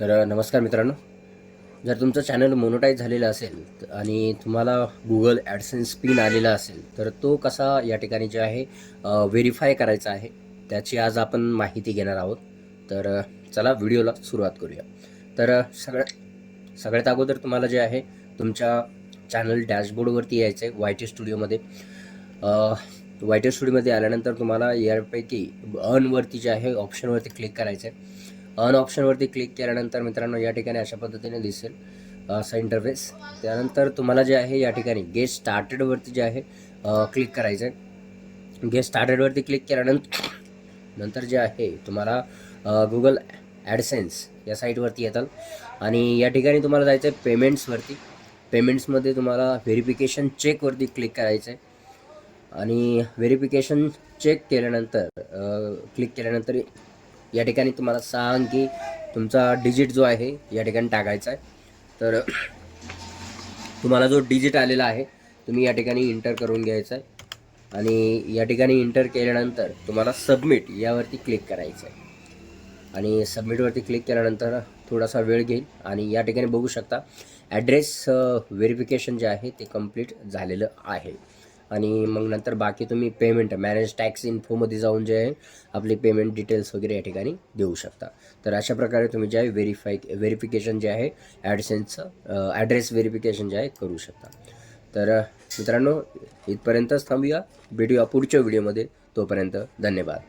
तर नमस्कार मित्रांनो. जर तुमचं चॅनल मोनोटाईज झालेलं असेल आणि तुम्हाला गुगल ॲडसेन्स पिन आलेला असेल तर तो कसा या ठिकाणी जे आहे व्हेरीफाय करायचा आहे त्याची आज आपण माहिती घेणार आहोत. तर चला व्हिडिओला सुरुवात करूया. तर सगळ्या सगळ्यात सगळ्यात अगोदर तुम्हाला जे आहे तुमच्या चॅनल डॅशबोर्डवरती यायचं आहे वाय टी स्टुडिओमध्ये वाय टी स्टुडिओमध्ये आल्यानंतर तुम्हाला यापैकी अनवरती जे आहे ऑप्शनवरती क्लिक करायचं आहे अन ऑप्शनवरती क्लिक केल्यानंतर मित्रांनो या ठिकाणी अशा पद्धतीने दिसेल असा इंटरफेस त्यानंतर तुम्हाला जे आहे या ठिकाणी गेट स्टार्टेडवरती जे आहे क्लिक करायचं आहे गेट स्टार्टेडवरती क्लिक केल्यानंतर नंतर जे आहे तुम्हाला गुगल ॲडसेन्स या साईटवरती येतात. आणि या ठिकाणी तुम्हाला जायचं आहे पेमेंट्सवरती पेमेंट्समध्ये तुम्हाला व्हेरिफिकेशन चेकवरती क्लिक करायचं आहे आणि व्हेरिफिकेशन चेक केल्यानंतर क्लिक केल्यानंतर या ठिकाणी तुम्हाला सहा अंकी तुमचा डिजिट जो आहे या ठिकाणी टाकायचा आहे. तर तुम्हाला जो डिजिट आलेला आहे तुम्ही या ठिकाणी इंटर करून घ्यायचा आहे. आणि या ठिकाणी इंटर केल्यानंतर तुम्हाला सबमिट यावरती क्लिक करायचं आहे. आणि सबमिटवरती क्लिक केल्यानंतर थोडासा वेळ घेईल. आणि या ठिकाणी बघू शकता ॲड्रेस व्हेरिफिकेशन जे आहे ते कंप्लीट झालेलं आहे. आणि मग नंतर बाकी तुम्ही पेमेंट मॅनेज टॅक्स इन्फोमध्ये जाऊन जे आहे आपली पेमेंट डिटेल्स वगैरे या ठिकाणी देऊ शकता. तर अशा प्रकारे तुम्ही जे आहे व्हेरीफाय व्हेरिफिकेशन जे आहे ॲडसेन्सचं ॲड्रेस व्हेरिफिकेशन जे आहे करू शकता. तर मित्रांनो इथपर्यंतच थांबूया. भेटूया पुढच्या व्हिडिओमध्ये तोपर्यंत धन्यवाद.